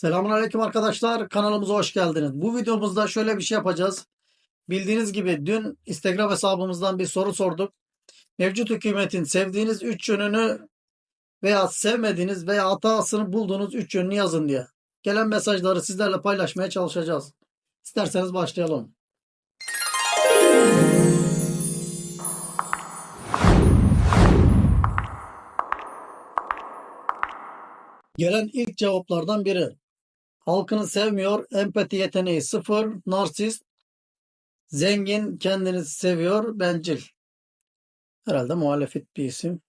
Selamünaleyküm arkadaşlar. Kanalımıza hoş geldiniz. Bu videomuzda şöyle bir şey yapacağız. Bildiğiniz gibi dün Instagram hesabımızdan bir soru sorduk. Mevcut hükümetin sevdiğiniz 3 yönünü veya sevmediğiniz veya hatasını bulduğunuz 3 yönünü yazın diye. Gelen mesajları sizlerle paylaşmaya çalışacağız. İsterseniz başlayalım. Gelen ilk cevaplardan biri. Halkını sevmiyor, empati yeteneği sıfır, narsist, zengin, kendini seviyor, bencil. Herhalde muhalefet bir isim.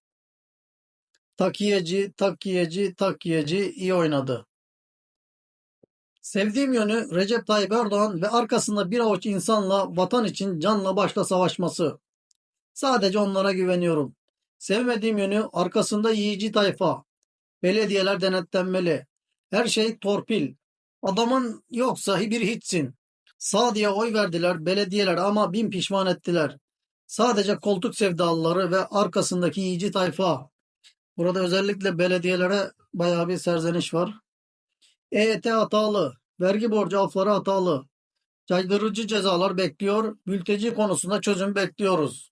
Takiyeci, takiyeci, takiyeci iyi oynadı. Sevdiğim yönü Recep Tayyip Erdoğan ve arkasında bir avuç insanla vatan için canla başla savaşması. Sadece onlara güveniyorum. Sevmediğim yönü arkasında yiyici tayfa. Belediyeler denetlenmeli. Her şey torpil. Adamın yoksa bir hiçsin. Sağ diye oy verdiler belediyeler ama bin pişman ettiler. Sadece koltuk sevdalıları ve arkasındaki yiyici tayfa. Burada özellikle belediyelere bayağı bir serzeniş var. EYT hatalı. Vergi borcu afları hatalı. Caydırıcı cezalar bekliyor. Mülteci konusunda çözüm bekliyoruz.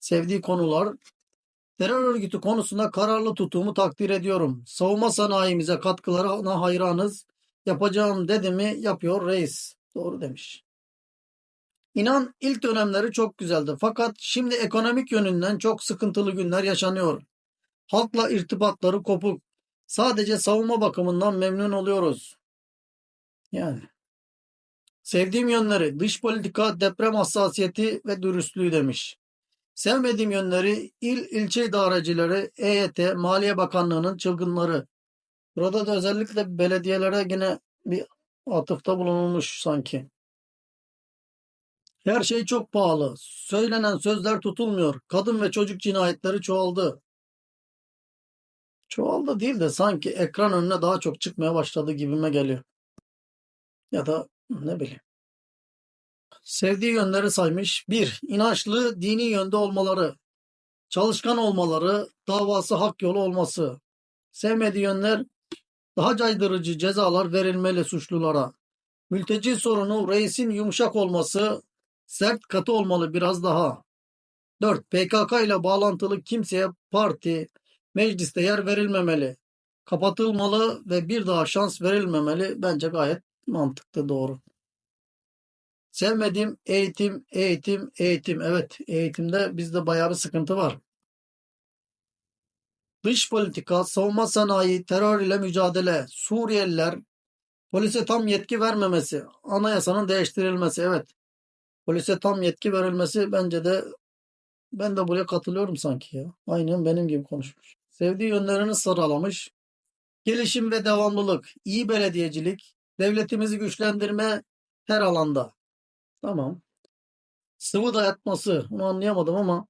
Sevdiği konular. Terör örgütü konusunda kararlı tutumu takdir ediyorum. Savunma sanayimize katkılarına hayranız. Yapacağım dedi mi yapıyor reis. Doğru demiş. İnan ilk dönemleri çok güzeldi. Fakat şimdi ekonomik yönünden çok sıkıntılı günler yaşanıyor. Halkla irtibatları kopuk. Sadece savunma bakımından memnun oluyoruz. Yani. Sevdiğim yönleri dış politika, deprem hassasiyeti ve dürüstlüğü demiş. Sevmediğim yönleri il ilçe idarecileri, EYT, Maliye Bakanlığı'nın çılgınları. Burada da özellikle belediyelere yine bir atıfta bulunulmuş sanki. Her şey çok pahalı. Söylenen sözler tutulmuyor. Kadın ve çocuk cinayetleri çoğaldı. Çoğaldı değil de sanki ekran önüne daha çok çıkmaya başladı gibime geliyor. Ya da ne bileyim. Sevdiği yönleri saymış. 1. İnançlı, dini yönde olmaları. Çalışkan olmaları, davası hak yolu olması. Sevmediği yönler daha caydırıcı cezalar verilmeli suçlulara. Mülteci sorunu reisin yumuşak olması, sert katı olmalı biraz daha. 4. PKK ile bağlantılı kimseye parti, mecliste yer verilmemeli. Kapatılmalı ve bir daha şans verilmemeli. Bence gayet mantıklı doğru. Sevmediğim eğitim, eğitim, eğitim. Evet, eğitimde bizde bayağı bir sıkıntı var. Dış politika, savunma sanayi, terör ile mücadele, Suriyeliler, polise tam yetki vermemesi, anayasanın değiştirilmesi. Evet, polise tam yetki verilmesi bence de ben de buraya katılıyorum sanki ya. Aynen benim gibi konuşmuş. Sevdiği yönlerini sıralamış. Gelişim ve devamlılık, iyi belediyecilik, devletimizi güçlendirme her alanda. Tamam. Sıvı dayatması. Onu anlayamadım ama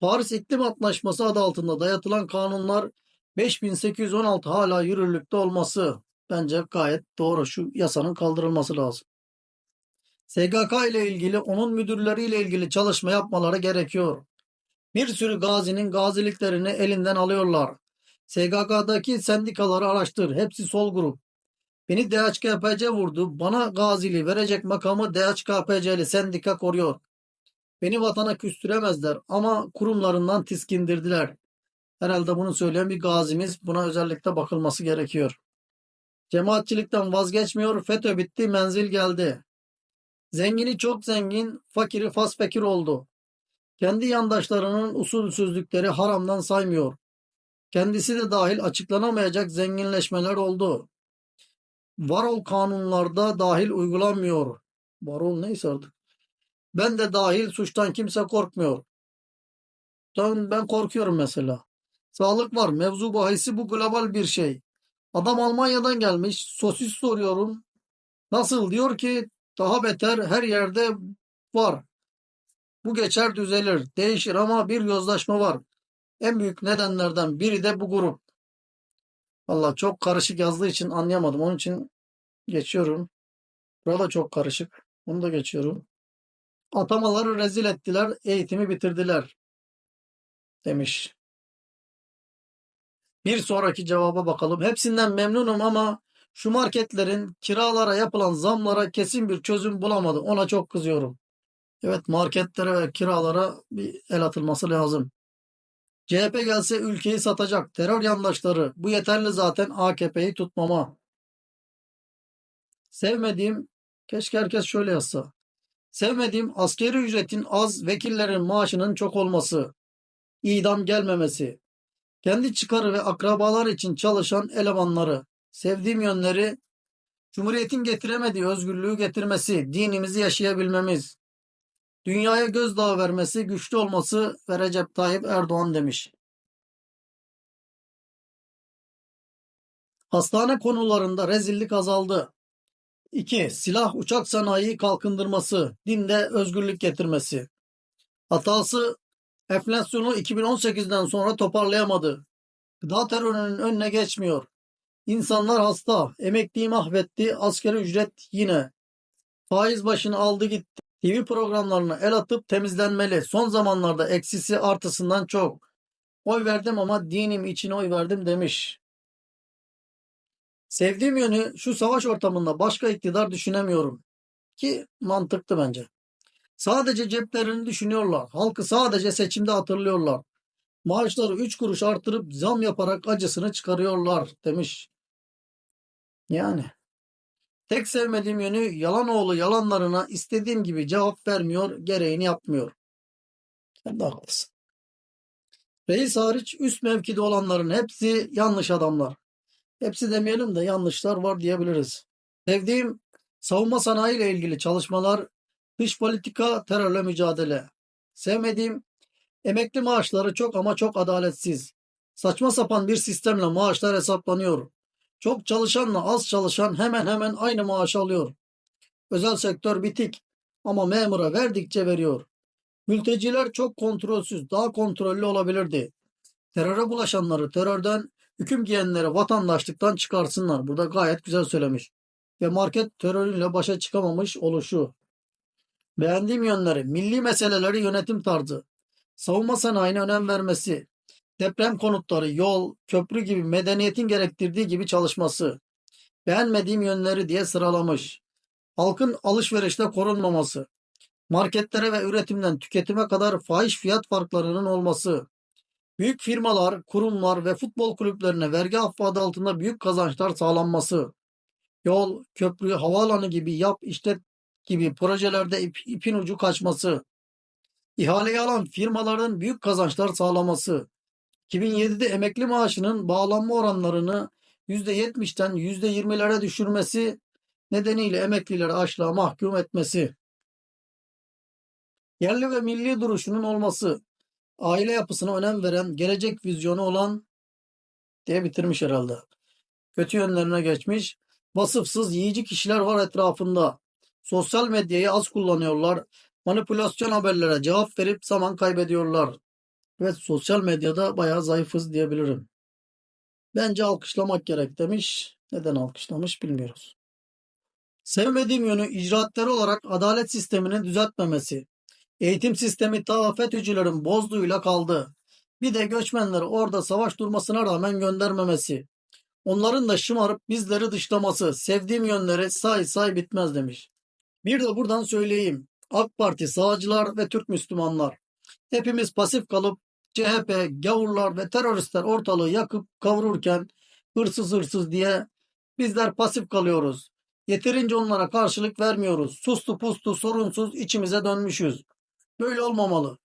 Paris İklim Antlaşması adı altında dayatılan kanunlar 5816 hala yürürlükte olması bence gayet doğru. Şu yasanın kaldırılması lazım. SGK ile ilgili onun müdürleriyle ilgili çalışma yapmaları gerekiyor. Bir sürü gazinin gaziliklerini elinden alıyorlar. SGK'daki sendikaları araştır. Hepsi sol grup. Beni DHKPC vurdu. Bana gazili verecek makamı DHKPC'li sendika koruyor. Beni vatana küstüremezler ama kurumlarından tiskindirdiler. Herhalde bunu söyleyen bir gazimiz. Buna özellikle bakılması gerekiyor. Cemaatçilikten vazgeçmiyor. FETÖ bitti, menzil geldi. Zengini çok zengin, fakiri fas fakir oldu. Kendi yandaşlarının usulsüzlükleri haramdan saymıyor. Kendisi de dahil açıklanamayacak zenginleşmeler oldu. Varol kanunlarda dahil uygulanmıyor. Varol neyse artık. Ben de dahil suçtan kimse korkmuyor. Ben, ben korkuyorum mesela. Sağlık var. Mevzu bahisi bu global bir şey. Adam Almanya'dan gelmiş. Sosis soruyorum. Nasıl? Diyor ki daha beter her yerde var. Bu geçer düzelir. Değişir ama bir yozlaşma var. En büyük nedenlerden biri de bu grup. Valla çok karışık yazdığı için anlayamadım. Onun için geçiyorum. Burada çok karışık. Onu da geçiyorum. Atamaları rezil ettiler, eğitimi bitirdiler. Demiş. Bir sonraki cevaba bakalım. Hepsinden memnunum ama Şu marketlerin kiralara yapılan zamlara kesin bir çözüm bulamadı. Ona çok kızıyorum. Evet marketlere ve kiralara bir el atılması lazım. CHP gelse ülkeyi satacak. Terör yandaşları. Bu yeterli zaten AKP'yi tutmama. Sevmediğim, keşke herkes şöyle yazsa. Sevmediğim askeri ücretin az, vekillerin maaşının çok olması. idam gelmemesi. Kendi çıkarı ve akrabalar için çalışan elemanları. Sevdiğim yönleri Cumhuriyetin getiremediği özgürlüğü getirmesi, dinimizi yaşayabilmemiz, dünyaya gözdağı vermesi, güçlü olması ve Recep Tayyip Erdoğan demiş. Hastane konularında rezillik azaldı. 2. Silah uçak sanayi kalkındırması, dinde özgürlük getirmesi. Hatası enflasyonu 2018'den sonra toparlayamadı. Gıda terörünün önüne geçmiyor. İnsanlar hasta, emekliyi mahvetti, askeri ücret yine. Faiz başını aldı gitti. TV programlarına el atıp temizlenmeli. Son zamanlarda eksisi artısından çok. Oy verdim ama dinim için oy verdim demiş. Sevdiğim yönü şu savaş ortamında başka iktidar düşünemiyorum. Ki mantıklı bence. Sadece ceplerini düşünüyorlar. Halkı sadece seçimde hatırlıyorlar. Maaşları 3 kuruş artırıp zam yaparak acısını çıkarıyorlar demiş. Yani. Tek sevmediğim yönü yalanoğlu yalanlarına istediğim gibi cevap vermiyor, gereğini yapmıyor. Sen de haklısın. Reis hariç üst mevkide olanların hepsi yanlış adamlar. Hepsi demeyelim de yanlışlar var diyebiliriz. Sevdiğim savunma sanayi ile ilgili çalışmalar, dış politika, terörle mücadele. Sevmediğim emekli maaşları çok ama çok adaletsiz. Saçma sapan bir sistemle maaşlar hesaplanıyor. Çok çalışanla az çalışan hemen hemen aynı maaş alıyor. Özel sektör bitik ama memura verdikçe veriyor. Mülteciler çok kontrolsüz, daha kontrollü olabilirdi. Teröre bulaşanları terörden, hüküm giyenleri vatandaşlıktan çıkarsınlar. Burada gayet güzel söylemiş. Ve market terörüyle başa çıkamamış oluşu. Beğendiğim yönleri, milli meseleleri yönetim tarzı, savunma sanayine önem vermesi, deprem konutları, yol, köprü gibi medeniyetin gerektirdiği gibi çalışması, beğenmediğim yönleri diye sıralamış. Halkın alışverişte korunmaması, marketlere ve üretimden tüketime kadar fahiş fiyat farklarının olması, büyük firmalar, kurumlar ve futbol kulüplerine vergi affı adı altında büyük kazançlar sağlanması, yol, köprü, havaalanı gibi yap işlet gibi projelerde ip, ipin ucu kaçması, ihaleyi alan firmaların büyük kazançlar sağlaması, 2007'de emekli maaşının bağlanma oranlarını %70'ten %20'lere düşürmesi nedeniyle emeklileri açlığa mahkum etmesi. Yerli ve milli duruşunun olması, aile yapısına önem veren, gelecek vizyonu olan diye bitirmiş herhalde. Kötü yönlerine geçmiş. Vasıfsız yiyici kişiler var etrafında. Sosyal medyayı az kullanıyorlar. Manipülasyon haberlere cevap verip zaman kaybediyorlar. Evet sosyal medyada bayağı zayıfız diyebilirim. Bence alkışlamak gerek demiş. Neden alkışlamış bilmiyoruz. Sevmediğim yönü icraatları olarak adalet sistemini düzeltmemesi. Eğitim sistemi ta FETÖ'cülerin bozduğuyla kaldı. Bir de göçmenleri orada savaş durmasına rağmen göndermemesi. Onların da şımarıp bizleri dışlaması. Sevdiğim yönleri say say bitmez demiş. Bir de buradan söyleyeyim. AK Parti sağcılar ve Türk Müslümanlar. Hepimiz pasif kalıp CHP, gavurlar ve teröristler ortalığı yakıp kavururken hırsız hırsız diye bizler pasif kalıyoruz. Yeterince onlara karşılık vermiyoruz. Sustu pustu sorunsuz içimize dönmüşüz. Böyle olmamalı.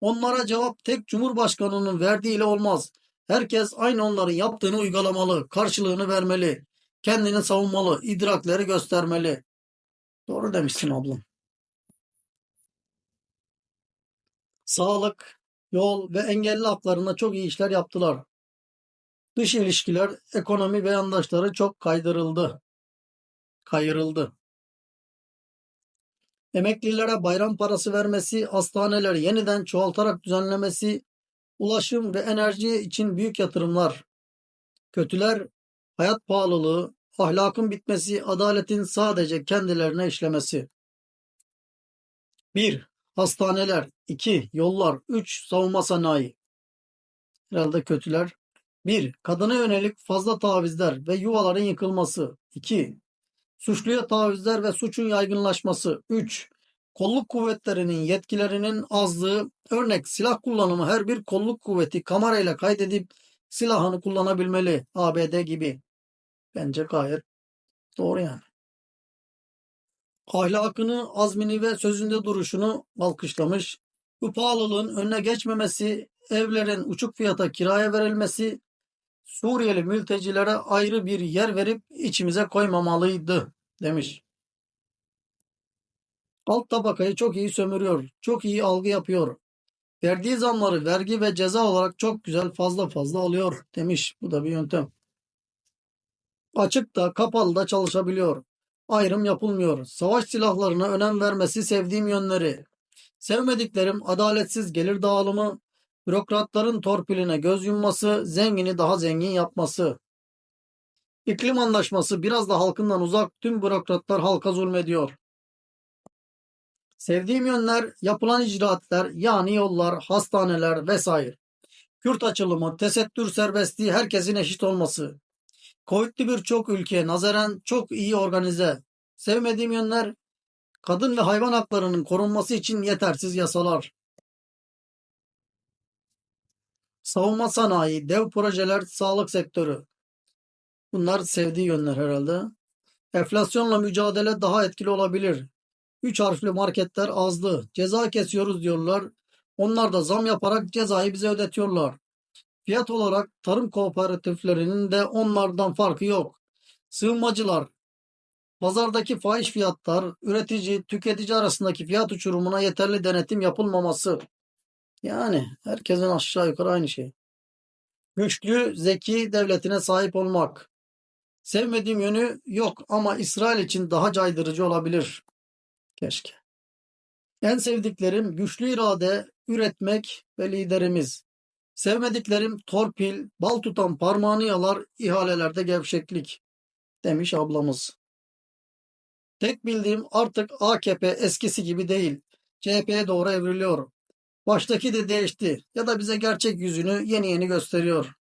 Onlara cevap tek Cumhurbaşkanının verdiğiyle olmaz. Herkes aynı onların yaptığını uygulamalı, karşılığını vermeli, kendini savunmalı, idrakleri göstermeli. Doğru demişsin ablam. Sağlık, yol ve engelli haklarında çok iyi işler yaptılar. Dış ilişkiler, ekonomi ve yandaşları çok kaydırıldı. Kayırıldı. Emeklilere bayram parası vermesi, hastaneleri yeniden çoğaltarak düzenlemesi, ulaşım ve enerji için büyük yatırımlar. Kötüler, hayat pahalılığı, ahlakın bitmesi, adaletin sadece kendilerine işlemesi. 1. Hastaneler. 2. Yollar. 3. Savunma sanayi. Herhalde kötüler. 1. Kadına yönelik fazla tavizler ve yuvaların yıkılması. 2. Suçluya tavizler ve suçun yaygınlaşması. 3. Kolluk kuvvetlerinin yetkilerinin azlığı. Örnek silah kullanımı her bir kolluk kuvveti kamerayla kaydedip silahını kullanabilmeli. ABD gibi. Bence gayet doğru yani. Ahlakını, azmini ve sözünde duruşunu alkışlamış. Bu pahalılığın önüne geçmemesi, evlerin uçuk fiyata kiraya verilmesi, Suriyeli mültecilere ayrı bir yer verip içimize koymamalıydı demiş. Alt tabakayı çok iyi sömürüyor, çok iyi algı yapıyor. Verdiği zamları vergi ve ceza olarak çok güzel fazla fazla alıyor demiş. Bu da bir yöntem. Açıkta, kapalı da çalışabiliyor. Ayrım yapılmıyor. Savaş silahlarına önem vermesi sevdiğim yönleri. Sevmediklerim adaletsiz gelir dağılımı, bürokratların torpiline göz yumması, zengini daha zengin yapması. İklim anlaşması biraz da halkından uzak tüm bürokratlar halka zulmediyor. Sevdiğim yönler yapılan icraatler yani yollar, hastaneler vesaire. Kürt açılımı, tesettür serbestliği herkesin eşit olması. Covid'li birçok ülke nazaran çok iyi organize. Sevmediğim yönler kadın ve hayvan haklarının korunması için yetersiz yasalar. Savunma sanayi, dev projeler, sağlık sektörü. Bunlar sevdiği yönler herhalde. Enflasyonla mücadele daha etkili olabilir. Üç harfli marketler azdı. Ceza kesiyoruz diyorlar. Onlar da zam yaparak cezayı bize ödetiyorlar. Fiyat olarak tarım kooperatiflerinin de onlardan farkı yok. Sığınmacılar, pazardaki fahiş fiyatlar, üretici, tüketici arasındaki fiyat uçurumuna yeterli denetim yapılmaması. Yani herkesin aşağı yukarı aynı şey. Güçlü, zeki devletine sahip olmak. Sevmediğim yönü yok ama İsrail için daha caydırıcı olabilir. Keşke. En sevdiklerim güçlü irade, üretmek ve liderimiz. Sevmediklerim torpil, bal tutan parmağını yalar, ihalelerde gevşeklik demiş ablamız. Tek bildiğim artık AKP eskisi gibi değil. CHP'ye doğru evriliyor. Baştaki de değişti ya da bize gerçek yüzünü yeni yeni gösteriyor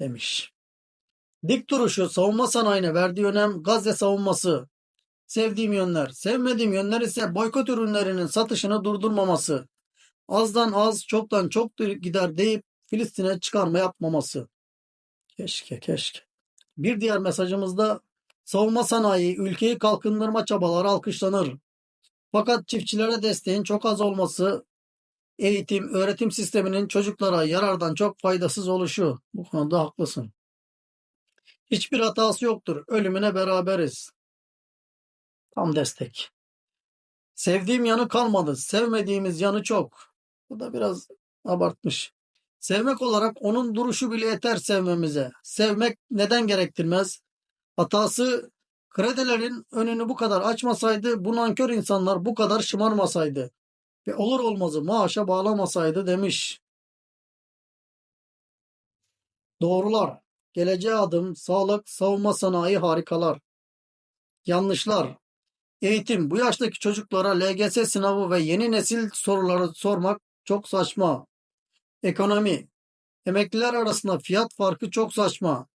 demiş. Dik duruşu savunma sanayine verdiği önem Gazze savunması. Sevdiğim yönler. Sevmediğim yönler ise boykot ürünlerinin satışını durdurmaması. Azdan az, çoktan çok gider deyip Filistin'e çıkarma yapmaması. Keşke, keşke. Bir diğer mesajımızda savunma sanayi, ülkeyi kalkındırma çabaları alkışlanır. Fakat çiftçilere desteğin çok az olması, eğitim, öğretim sisteminin çocuklara yarardan çok faydasız oluşu. Bu konuda haklısın. Hiçbir hatası yoktur. Ölümüne beraberiz. Tam destek. Sevdiğim yanı kalmadı. Sevmediğimiz yanı çok. Bu da biraz abartmış. Sevmek olarak onun duruşu bile yeter sevmemize. Sevmek neden gerektirmez? Hatası kredilerin önünü bu kadar açmasaydı, bu nankör insanlar bu kadar şımarmasaydı ve olur olmazı maaşa bağlamasaydı demiş. Doğrular. Geleceğe adım, sağlık, savunma sanayi harikalar. Yanlışlar. Eğitim. Bu yaştaki çocuklara LGS sınavı ve yeni nesil soruları sormak çok saçma. Ekonomi. Emekliler arasında fiyat farkı çok saçma.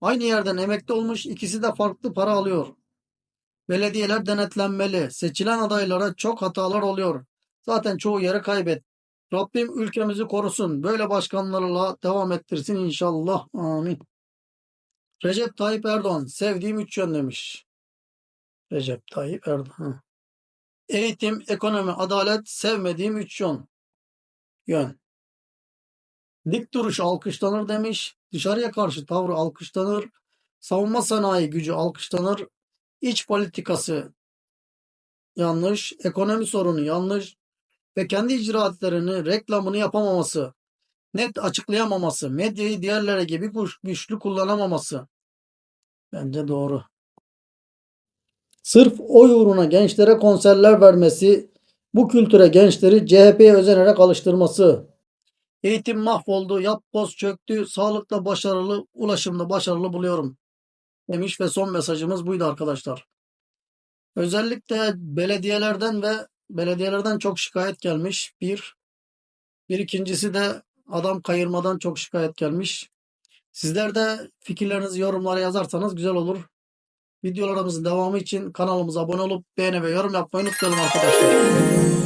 Aynı yerden emekli olmuş ikisi de farklı para alıyor. Belediyeler denetlenmeli. Seçilen adaylara çok hatalar oluyor. Zaten çoğu yeri kaybet. Rabbim ülkemizi korusun. Böyle başkanlarla devam ettirsin inşallah. Amin. Recep Tayyip Erdoğan. Sevdiğim üç yön demiş. Recep Tayyip Erdoğan. Eğitim, ekonomi, adalet sevmediğim üç yön. Yön. Dik duruş alkışlanır demiş. Dışarıya karşı tavrı alkışlanır. Savunma sanayi gücü alkışlanır. İç politikası yanlış. Ekonomi sorunu yanlış. Ve kendi icraatlerini, reklamını yapamaması. Net açıklayamaması. Medyayı diğerlere gibi güçlü kullanamaması. Bence doğru. Sırf oy uğruna gençlere konserler vermesi, bu kültüre gençleri CHP'ye özenerek alıştırması. Eğitim mahvoldu, yapboz çöktü, sağlıkla başarılı, ulaşımda başarılı buluyorum. Demiş ve son mesajımız buydu arkadaşlar. Özellikle belediyelerden ve belediyelerden çok şikayet gelmiş. Bir. Bir ikincisi de adam kayırmadan çok şikayet gelmiş. Sizler de fikirlerinizi yorumlara yazarsanız güzel olur. Videolarımızın devamı için kanalımıza abone olup beğeni ve yorum yapmayı unutmayalım arkadaşlar.